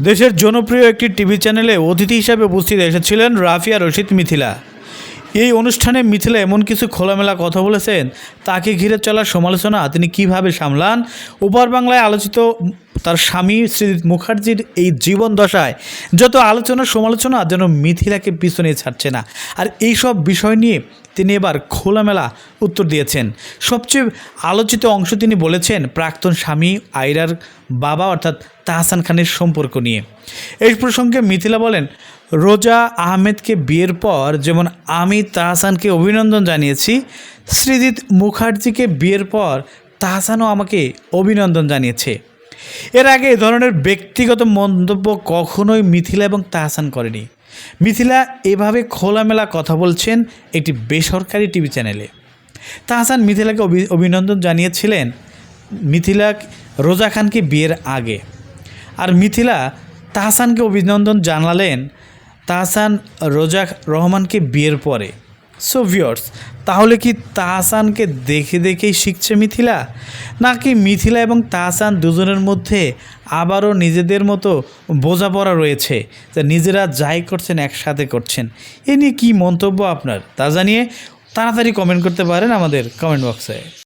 দেশের জনপ্রিয় একটি টিভি চ্যানেলে অতিথি হিসাবে উপস্থিত এসেছিলেন রাফিয়া রশিদ মিথিলা। এই অনুষ্ঠানে মিথিলা এমন কিছু খোলামেলা কথা বলেছেন, তাকে ঘিরে চলা সমালোচনা তিনি কীভাবে সামলান ওপার বাংলায় আলোচিত তার স্বামী শ্রী মুখার্জির এই জীবন দশায় যত আলোচনা সমালোচনা যেন মিথিলাকে পিছনে ছাড়ছে না। আর এই সব বিষয় নিয়ে তিনি এবার খোলামেলা উত্তর দিয়েছেন। সবচেয়ে আলোচিত অংশ তিনি বলেছেন, প্রাক্তন স্বামী আইরার বাবা অর্থাৎ তাহসান খানের সম্পর্ক নিয়ে। এই প্রসঙ্গে মিথিলা বলেন, রোজা আহমেদকে বিয়ের পর যেমন আমি তাহসানকে অভিনন্দন জানিয়েছি সৃজিত মুখার্জিকে বিয়ের পর তাহসানও আমাকে অভিনন্দন জানিয়েছে। এর আগে এ ধরনের ব্যক্তিগত মন্তব্য কখনোই মিথিলা এবং তাহসান করেনি। মিথিলা এভাবে খোলামেলা কথা বলছেন একটি বেসরকারি টিভি চ্যানেলে। তাহসান মিথিলাকে অভি- অভিনন্দন জানিয়েছিলেন মিথিলা রোজা খানকে বিয়ের আগে। আর মিথিলা তাহসানকে অভিনন্দন জানালেন তাহসান রোজা রহমানকে বিয়ের পরে। সো ভিওর্স তাহলে কি তাহসানকে দেখে দেখেই শিখছে মিথিলা? নাকি মিথিলা এবং তাহসান দুজনের মধ্যে আবারও নিজেদের মতো বোঝাপড়া রয়েছে যে নিজেরা যাই করছেন একসাথে করছেন? এ নিয়ে কী মন্তব্য আপনার? তা জানিয়ে তাড়াতাড়ি কমেন্ট করতে পারেন আমাদের কমেন্ট বক্সে